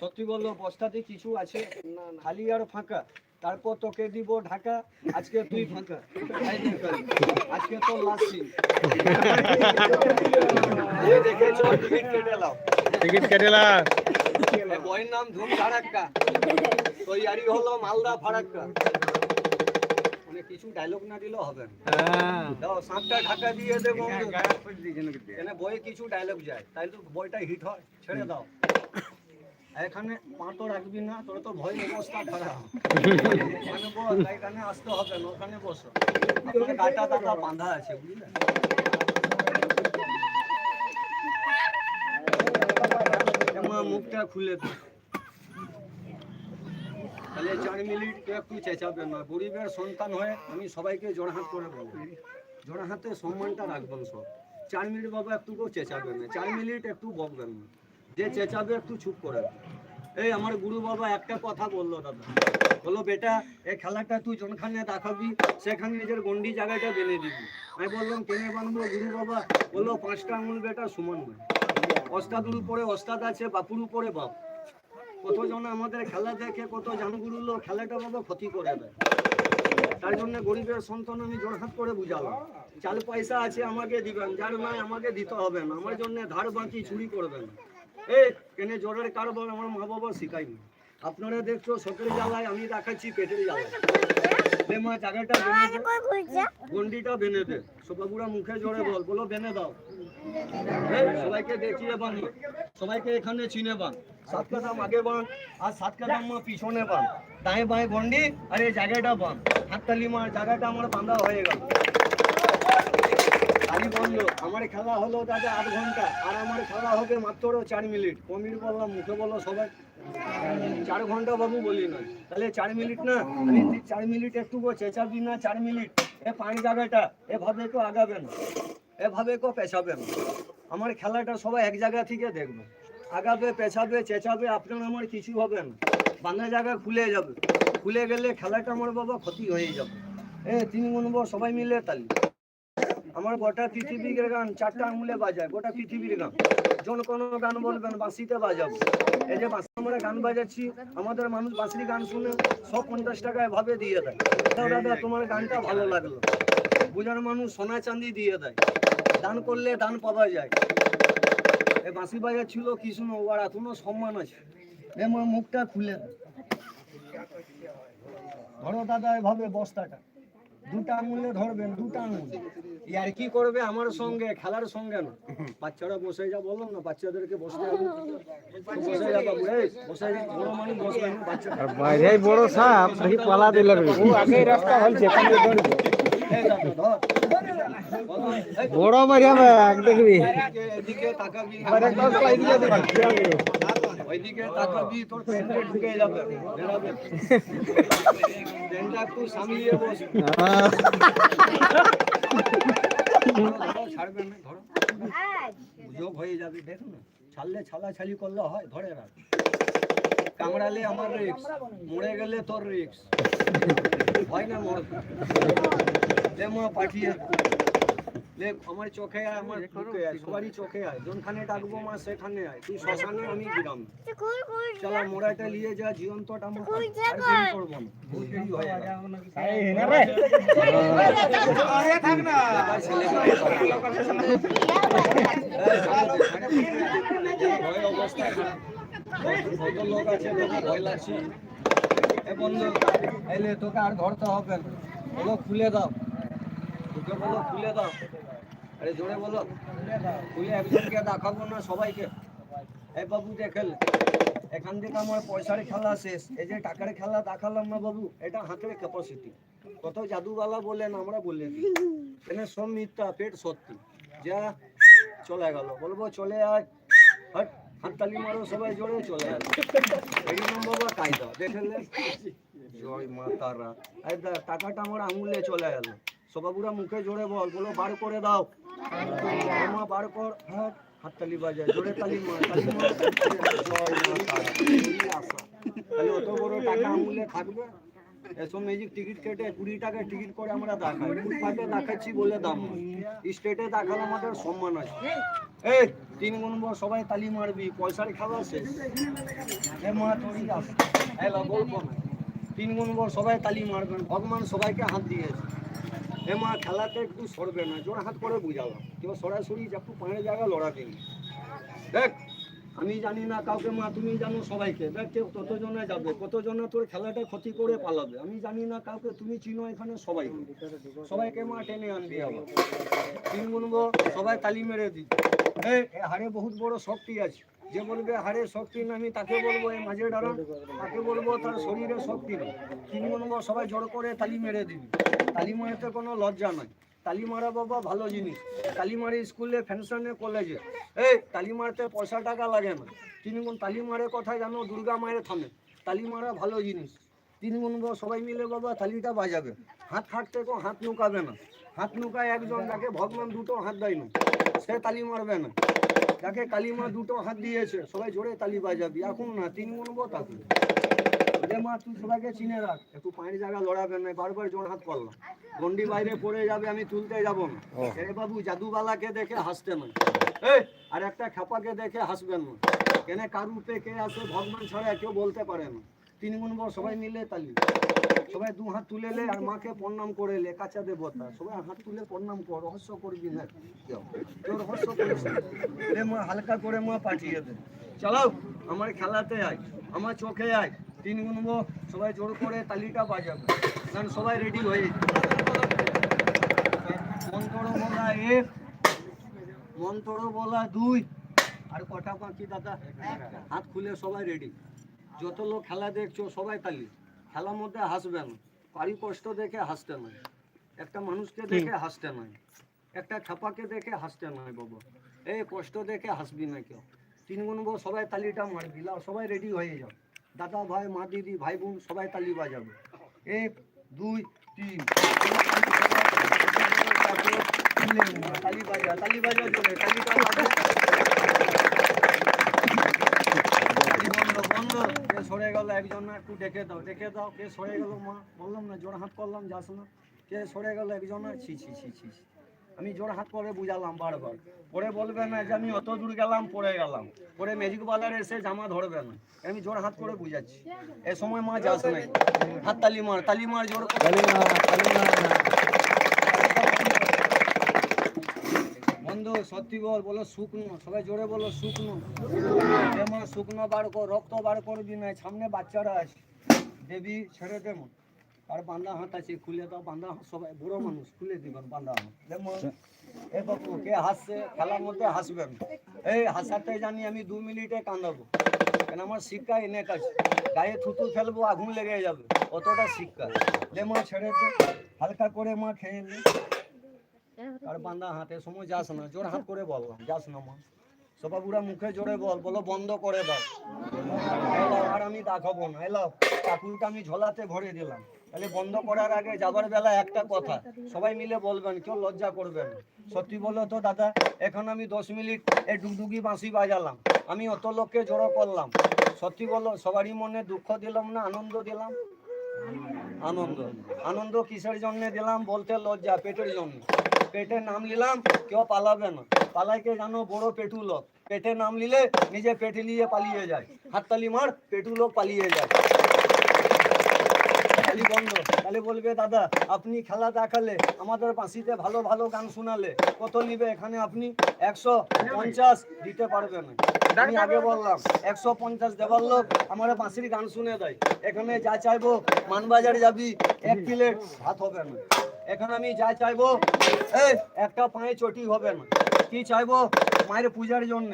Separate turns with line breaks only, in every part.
সত্যি বলল বস্তাতে কিছু আছে খালি আর ফাঁকা। তারপর তোকে দিব ঢাকা আজকে তুই ফাঁকা। আজকে তো লাস্ট সিন টিকিট কেটে লাও
টিকিট
বইয়ের নাম ধুম ধারাক্কা তৈয়ারি হলো মালদা ফারাক্কা। মানে কিছু ডায়লগ না দিলেও হবে না। দাও সাতটা ঢাকা দিয়ে দেবো। বইয়ে কিছু ডায়লগ যায়। তাই তো বইটা হিট হয়। ছেড়ে দাও। এখানে পা তো রাখবি না, তোর তো ভয় অবস্থা খারাপ। ওখানে এখানে আসতে হবে না, ওখানে বসো। গাটা দাদা বাঁধা আছে, বুঝলে? মুখটা খুলে দে। তাহলে চার মিনিট একটু চেঁচাবে না, গরিবের সন্তান হয়ে আমি সবাইকে জোড়হাত করে বলব। জোড়হাতে সম্মানটা রাখবেন সব। চার মিনিট বাবা একটু চেঁচাবেন না, চার মিনিট একটু বকবেন না। যে চেঁচাবে একটু চুপ করে এই আমার গুরু বাবা একটা কথা বলল, দাদা। বলল, বেটা, এই খেলাটা তুই যনখানে দেখাবি, সেখানে নিজের গন্ডি জায়গাটা বেঁধে দিবি। আমি বললাম, কেনে বানবো গুরু বাবা? বলল, পাঁচটা আঙুল বেটা সমান নয়। ওস্তাদুর উপরে ওস্তাদ আছে, বাপুর উপরে বাপ। কতজন আমাদের খেলা দেখে, কত জানগুরু লোক খেলাটা বাবা ক্ষতি করে দেয়। তার জন্য গরিবের সন্তান আমি জোড়হাত করে বুঝালাম। চাল পয়সা আছে, আমাকে দিবেন। যার নাই, আমাকে দিতে হবে না। আমার জন্য ধার বাঁকি চুরি করবেন না। এই কেনে জোরের কারবার আমার মা বাবা শিখাইনি আপনারা দেখছ শখের জ্বালায়, আমি দেখাচ্ছি, পেটের জ্বালায়। এ মা, জায়গাটা গন্ডিটা বেনে দে। সবাবুরা মুখে জোরে বল, বলো বেনে দাও। সবাইকে দেখিয়ে বান। সবাইকে এখানে চিনে বান। সাত কাদাম আগে বান, আর সাত কাদাম মা পিছনে বান। দাঁয়ে বাঁয়ে গন্ডি, আর এই জায়গাটা বান। হাততালি মার, জায়গাটা আমার বাঁধা হয়ে গেল। আমি বলল, আমার খেলা হলো দাদা আট ঘণ্টা, আর আমার খেলা হবে মাত্র চার মিনিট। কমির বললাম, মুখে বলল সবাই। চার ঘণ্টা বাবু বলি না তাহলে চার মিনিট না? চার মিনিট একটু চেঁচাবি না, চার মিনিট। এ পানি জায়গাটা এভাবে কেউ আগাবে না এভাবে কেউ পেছাবে না। আমার খেলাটা সবাই এক জায়গা থেকে দেখবে। আগাবে, পেছাবে, চেঁচাবে, আপনার আমার কিছু হবে না। বাংলা জায়গা খুলে যাবে। খুলে গেলে খেলাটা আমার বাবা ক্ষতি হয়ে যাবে। এ তিন গুনবো সবাই মিলে তালি। আমার গোটা পৃথিবীর গান চারটা আঙুলে বাজায় গোটা পৃথিবীর গান। যখন কোনো গান বলবেন বাঁশিতে বাজাবো। এই যে বাঁশি আমরা গান বাজাচ্ছি আমাদের মানুষ বাঁশির গান শুনে সব পঞ্চাশ টাকা এভাবে দিয়ে দেয়। দাদা দাদা তোমার গানটা ভালো লাগল। বুঝার মানুষ সোনা চাঁদি দিয়ে দেয়। দান করলে দান পাওয়া যায়। এ বাঁশি বাজাচ্ছিল কি শুনো ওর এখনও সম্মান আছে? এ মুখটা খুলে। ধরো দাদা এভাবে বস্তাটা। দুটা আঙুলে ধরবেন দুটা আঙুল। আর কি করবে আমার সঙ্গে? খেলার সঙ্গে না। বাচ্চারা বসে যা বললাম না বাচ্চাদেরকে বসতে হবে। বসে যা বাবু এই বসে যা বড় মানুষ বসবে না বাচ্চা।
বাইরে বড় সাপ দেখি পালা দিল ও আগে রাস্তা হলছে
এই দাদা, ধর। বলো, এই
বড় বাড়িয়া ব্যাগ দেখবি।
এদিকে- তাকাবি। ওইদিকে তাকাবি তোর পেটে ঢুকে যাবে। বেরাবে। একটু সামলিয়ে বস। ছাড়বে না যোগ হয়ে যাবে দেখো না ছাড়লে ছালা ছালি করলে হয়, ধরে রাখ। কামড়ালে আমার রিক্স মরে গেলে তোর রিক্স হয় না মর পাঠিয়ে লে আমার চোখে আয় আমার বুকে আয় সবারই চোখে আয় যোনখানে ডাকবো মা সেখানে আয়। তুই শ্মশানে আমি গ্রাম চলা মোড়াটা নিয়ে যা জীবন্তটা আমার আর দেরি করব না। বহুত দেরি হয়ে গেল। এবার ছেলেকে ভয় অবস্থা কত লোক আছে তোকে ভয় লাগছে এ বন্ধু এলে তোকে আর ধরতে হবে না। বলো খুলে দাও। তোকে বলো খুলে দাও। আরে জোরে বলো। খুলে একজনকে দেখাবো না সবাইকে? এই বাবু দেখেন, এখান থেকে আমার পয়সার খেলা শেষ। এই যে টাকার খেলা দেখালাম না বাবু, এটা হাতের ক্যাপাসিটি কত জাদুবালা বলেন আমরা বললেন। এখানে সব মিথ্যা, পেট সত্যি। যা, চলে গেল। বলব, চলে আয়। হট, হাততালি মারো, সবাই জোরে চলে আয়। জন্য বাবা কায়দা দেখলে জয় মা তারা। এই টাকাটা আমার আঙুলে চলে গেল। সবাবুরা মুখে জোরে বল, বলো, বার করে দাও। হ্যাঁ তারা টিকিট করে আমরা দেখাই স্টেটে দেখালে আমাদের সম্মান আছে এই তিন গুনবো সবাই তালি মারবি। পয়সার খেলা শেষ এ মা তোরই আস গুনবো সবাই তালি মারবেন ভগবান সবাইকে হাত দিয়েছে। এ মা খেলাতে একটু সরবে না জোর হাত করে বুঝালাম। কেউ সরাসরি একটু পায়ের জায়গা লড়া দিন দেখ, আমি জানি না কাউকে মা, তুমি জানো সবাইকে। দেখ, কেউ কতজনে যাবে, কতজনে তোর খেলাটা ক্ষতি করে পালাবে। আমি জানি না কাউকে, তুমি চিনো এখানে সবাই। সবাইকে মা টেনে আনবি আবার। তিন গুনবো সবাই তালি মেরে দিই। এ হাড়ে বহুত বড় শক্তি আছে। যে বলবে হাড়ে শক্তি না, আমি তাকে বলব এই মাঝে ডারা তাকে বলব তার শরীরে শক্তি নেই। তিন গুনবো সবাই জোর করে তালি মেরে দিবি। তালি মারাতে কোনো লজ্জা নাই। তালি মারা বাবা ভালো জিনিস। তালি মারি স্কুলে, ফ্যানশনে, কলেজে। এই তালি মারতে পয়সা টাকা লাগে না। তিন গুণ তালি মারে কথা জানো, দুর্গা মায়ের থামে। তালি মারা ভালো জিনিস। তিন গুণ সবাই মিলে বাবা তালিটা বাজাবে। হাত খাটতে তো হাত নুকাবে না। হাত নুকায় একজন যাকে ভগবান দুটো হাত দেয় না, সে তালি মারবে না। যাকে কালিমা দুটো হাত দিয়েছে, সবাই জোরে তালি বাজাবি। এখন না তিন গুণ তাকে। যে মা তুই সবাইকে চিনে রাখ। একটু পায়ের জায়গা লড়াবে না বারবার জোর হাত করলাম গন্ডি বাইরে পড়ে যাবে আমি তুলতে যাব না। এ বাবু জাদুবালাকে দেখে হাসতে নয় এই। আর একটা খাপাকে দেখে হাসবেন না। কেন কারু পে কে আসে ভগবান ছাড়া কেউ বলতে পারে না। তিন গুণ বর সবাই মিলে তালি। সবাই দু হাত তুলে লে আর মাকে প্রণাম করে লে কাঁচা দেবতা। সবাই হাত তুলে প্রণাম কর রহস্য করবি না। কেউ কেউ রহস্য করিস না। মা হালকা করে মা পাঠিয়ে দে। চলো আমার খেলাতে আয় আমার চোখে আয়। তিন গুনবো সবাই জোর করে তালিটা বাজাবে। কারণ সবাই রেডি হয়ে মন্ত্র বলা এক মন্ত্র বলা দুই আর কটা বাকি দাদা? হাত খুলে সবাই রেডি যত লোক খেলা দেখছ সবাই তালি। খেলার মধ্যে হাসবে না। কারি কষ্ট দেখে হাসতে নয় একটা মানুষকে দেখে হাসতে নয় একটা খাপাকে দেখে হাসতে নয় বাবা। এই কষ্ট দেখে হাসবি না কেউ। তিন গুনবো সবাই তালিটা মারবি। সবাই রেডি হয়ে যাও। দাদা ভাই, মা দিদি, ভাই বোন, সবাই তালি বাজাবে। এক, দুই, তিন। তালি বাজা, তালি কে সরে গেল একজন না, একটু ডেকে দাও ডেকে দাও। কে সরে গেল মা, বললাম না জোর হাত করলাম, যাস না। কে সরে গেল একজন না ছি ছি ছি ছি। আমি জোর হাত পরে বুঝালাম বারবার। পরে বলবে না যে আমি অত দূর গেলাম পরে গেলাম। পরে ম্যাজিক বালার এসে জামা ধরবে না। আমি জোর হাত করে বুঝাচ্ছি। এ সময় মা যাস নাই। হাত তালি মার তালি মার জোর বন্ধু সত্যি বল বলো শুকনো। সবাই জোরে বলো শুকনো। যেমন শুকনো বার কর রক্ত বার করবি না। সামনে বাচ্চারা আছে। দেবী ছেড়ে দেবো আর বান্ধা হাত আছে খুলে দাও হাত সবাই বুড়ো মানুষ, খুলে দিবেন বান্ধা হাত যেমন এ বাবু, কে হাসছে, খেলার মধ্যে হাসবেন এই হাসাতে জানি আমি দু মিনিটে কান্দাবো কেন আমার শিক্ষা এনে কাছে। গায়ে থুতু ফেলব, আগুন লেগে যাবে। অতটা শিক্ষা। যে মা ছেড়ে দে, হালকা করে মা খেয়ে নে। আর বান্ধা হাতে সময় যাস না, জোর হাত করে বললাম যাস না মা। সবাই বুড়া মুখে জোরে বল, বলো বন্ধ করে দাও। আর আমি দেখাবো না। এলাও কাকুলটা আমি ঝোলাতে ভরে দিলাম। তাহলে বন্ধ করার আগে যাবার বেলা একটা কথা। সবাই মিলে বলবেন, কেউ লজ্জা করবেন। সত্যি বলো তো, দাদা, এখন আমি দশ মিনিট এই ডুগডুগি বাঁশি বাজালাম। আমি অত লোককে জড়ো করলাম। সত্যি বলো, সবারই মনে দুঃখ দিলাম না আনন্দ দিলাম? আনন্দ। আনন্দ কিসের জন্য দিলাম বলতে লজ্জা, পেটের জন্য। পেটে নাম নিলাম, কেউ পালাবে না। পালাইকে জানো বড় পেটু লোক। পেটে নাম নিলে নিজে পেটে নিয়ে পালিয়ে যায়। হাততালি মার, পেটু লোক পালিয়ে যায়। খালি বন্ধ। তাহলে বলবে দাদা আপনি খেলা দেখালে আমাদের বাঁশিতে ভালো ভালো গান শোনালে কত নিবে এখানে আপনি? একশো পঞ্চাশ দিতে পারবেন আমি আগে বললাম একশো পঞ্চাশ দেবার লোক আমার বাঁশির গান শুনে দেয়। এখানে যা চাইব মানবাজার যাবি এক প্লেট ভাত হবে না। এখন আমি যা চাইব এই একটা পায়ে চটি হবে না। কি চাইব মায়ের পূজার জন্য।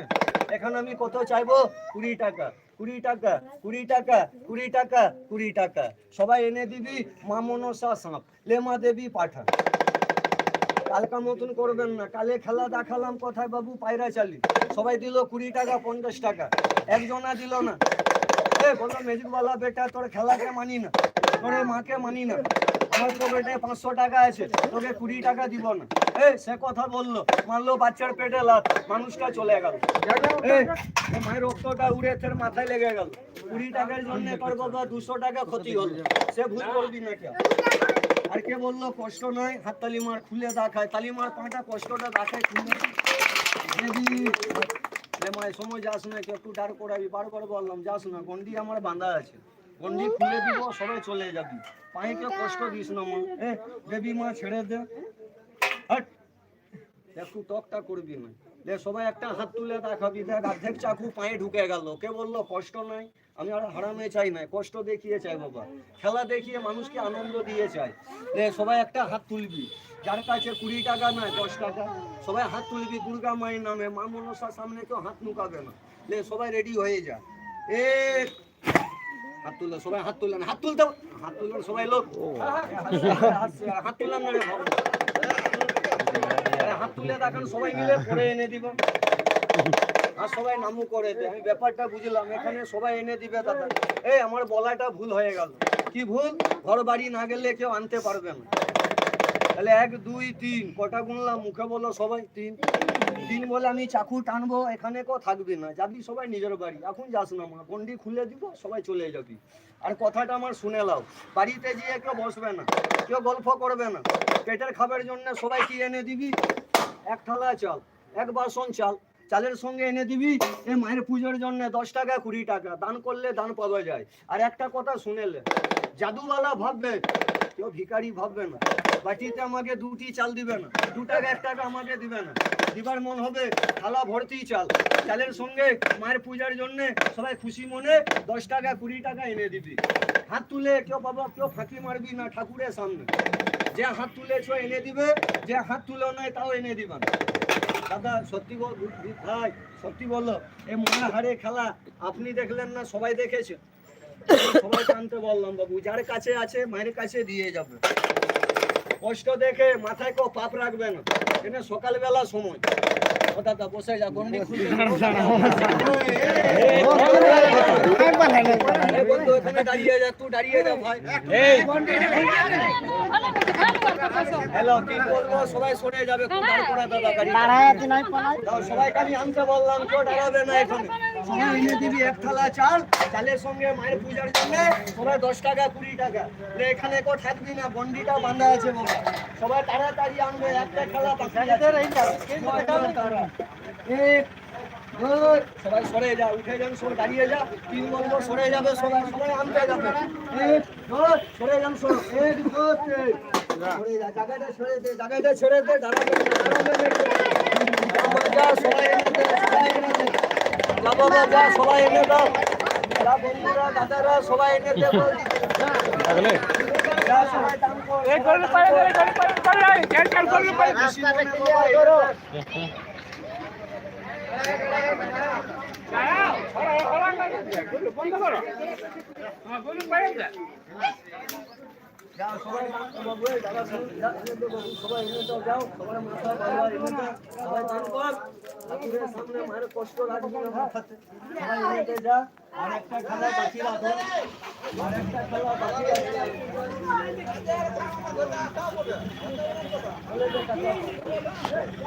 এখন আমি কত চাইব? কুড়ি টাকা। কুড়ি টাকা কুড়ি টাকা কুড়ি টাকা কুড়ি টাকা। সবাই এনে দিবি মা মনসা সাপ লেমা দেবী পাঠা কালকা মতন করবেন না। কালে খেলা দেখালাম কোথায় বাবু, পায়রা চালি। সবাই দিল কুড়ি টাকা, পঞ্চাশ টাকা। একজনা দিল না। এ বলল মেজিকওয়ালা বেটা, তোর খেলাকে মানি না। তোরে মাকে মানি না। আমার পাঁচশো টাকা আছে, তোকে কুড়ি টাকা দিব না। সে কথা বলল। মারলো বাচ্চার পেটে লাত মানুষটা চলে গেল। মায়ের রক্তটা উড়ে তোর মাথায় লেগে গেল। কুড়ি টাকার জন্য দুশো টাকা ক্ষতি হলো। সে ভুল করবি না কে আর কে বলল, কষ্ট নয়, হাত তালি মার খুলে দেখায়। তালি মার পাটা কষ্টটা দেখায় খুলে মায়ের সময় যাস না কেউ একটু ডার করাবি বারবার বললাম, যাস না, গন্ডি আমার বাঁধা আছে। গন্ডি খুলে দিব, সবাই চলে যাবি। পায়েকে কষ্ট দিস না মা। এ, দেবী মা, ছেড়ে দে। হট একটু টকটা করবি না দে সবাই একটা হাত তুলে দেখাবি দেখ অর্ধেক চাকু পায়ে ঢুকে গেল কে বলল কষ্ট নাই আমি আর হারামে চাই না কষ্ট দেখিয়ে চাই বাবা খেলা দেখিয়ে মানুষকে আনন্দ দিয়ে চাই সবাই একটা হাত তুলবি যার কাছে কুড়ি টাকা নয় দশ টাকা সবাই হাত তুলবি দুর্গা মায়ের নামে মা মনসার সামনে কেউ হাত নুকাবে না লে সবাই রেডি হয়ে যা এ হাত তুললে সবাই হাত তুললেন হাত তুলতে হাত তুললেন সবাই লোক হাত তুললেন না রে হাত তুলে দেখান, সবাই মিলে পরে এনে দিব। আর সবাই নামু করে দে। আমি ব্যাপারটা বুঝলাম, এখানে সবাই এনে দিবে দাদা। এই, আমার বলাটা ভুল হয়ে গেল। কি ভুল? ঘর বাড়ি না গেলে কেউ আনতে পারবে না। তাহলে এক, দুই, তিন, কটা গুনলাম, মুখে বলল সবাই তিন। তিন বলে আমি চাকু টানবো, এখানে কেউ থাকবি না। যাবি সবাই নিজের বাড়ি। এখন যাস না মা, গন্ডি খুলে দিব, সবাই চলে যাবি। আর কথাটা আমার শুনে লাও। বাড়িতে গিয়ে কেউ বসবে না, কেউ গল্প করবে না। পেটের খাবার জন্য সবাই কি এনে দিবি। এক থালা চাল এক বাসন চাল, চালের সঙ্গে এনে দিবি, এ মায়ের পুজোর জন্য দশ টাকা, কুড়ি টাকা, দান করলে দান পাওয়া যায়। আর একটা কথা শুনেলে, জাদুওয়ালা ভাববে, কেউ ভিখারি ভাববে না, বাটিতে আমাকে দুটি চাল দিবে না, দু টাকা, এক টাকা আমাকে দিবে না। দিবার মন হবে থালা ভর্তি চাল, চালের সঙ্গে মায়ের পূজার জন্য সবাই খুশি মনে দশ টাকা, কুড়ি টাকা এনে দিবি। হাত তুলে কেউ বাবা, কেউ ফাঁকি মারবি না ঠাকুরের সামনে। যে হাত তুলেছ এনে দিবে। যে হাত তুলো নয়, তাও এনে দিবে দাদা, সত্যি ভাই, সত্যি বলো এই মনে হারে খেলা, আপনি দেখলেন না, সবাই দেখেছে। সবাই জানতে বললাম, বাবু, যার কাছে আছে, মায়ের কাছে দিয়ে যাবে। কষ্ট দেখে মাথায় কেউ পাপ রাখবে না। এখানে সকালবেলা সময়। দাদা বসে গন্ডি খুলে বন্ধু এখানে দাঁড়িয়ে যা তুই দাঁড়িয়ে যা ভাই। হ্যালো কি বলব? সবাই সরে যাবে খুব দাঁড় করা দাদা গাড়ি দাও, সবাইকে আমি আনতে বললাম কেউ দাঁড়াবে না এখানে। সবাই এনে দিবি এক থালা চাল চালের সঙ্গে মায়ের পূজার জন্য সবাই দশ টাকা কুড়ি টাকা। এখানে কেউ থাকবি না বন্ডিটা বাঁধা আছে বাবা। সবাই তাড়াতাড়ি আনবে একটা খেলা। এক, সবাই সরে যা উঠে যান সবাই দাঁড়িয়ে যা। তিন বলব সরে যাবে সবাই সবাই আনতে যাবে। এক সরে যান এক সরে যা জায়গাটা ছেড়ে দে জায়গাটা ছেড়ে দে দাঁড়াবে সবাই সবাই বাবা যা সবাই এনে দাও যা বন্ধুরা দাদারা সবাই এনে দে বল দিতে। যা সবাই দান কর, সবাই দান কর। খুশি বাবা এনে দে। যাও সবাই দান কর বাবু, এই দাদা সবাই যা, এনে দে বাবু, সবাই এনে দাও, যাও, সবাই মাথা বাবা এনে দাও, সবাই দান কর। ঠাকুরের সামনে মায়ের কষ্ট রাখবি না মাথাতে। সবাই এনে দে, যা। আর একটা খেলা বাকি রাখো। আর খেলা বাকি কাকা।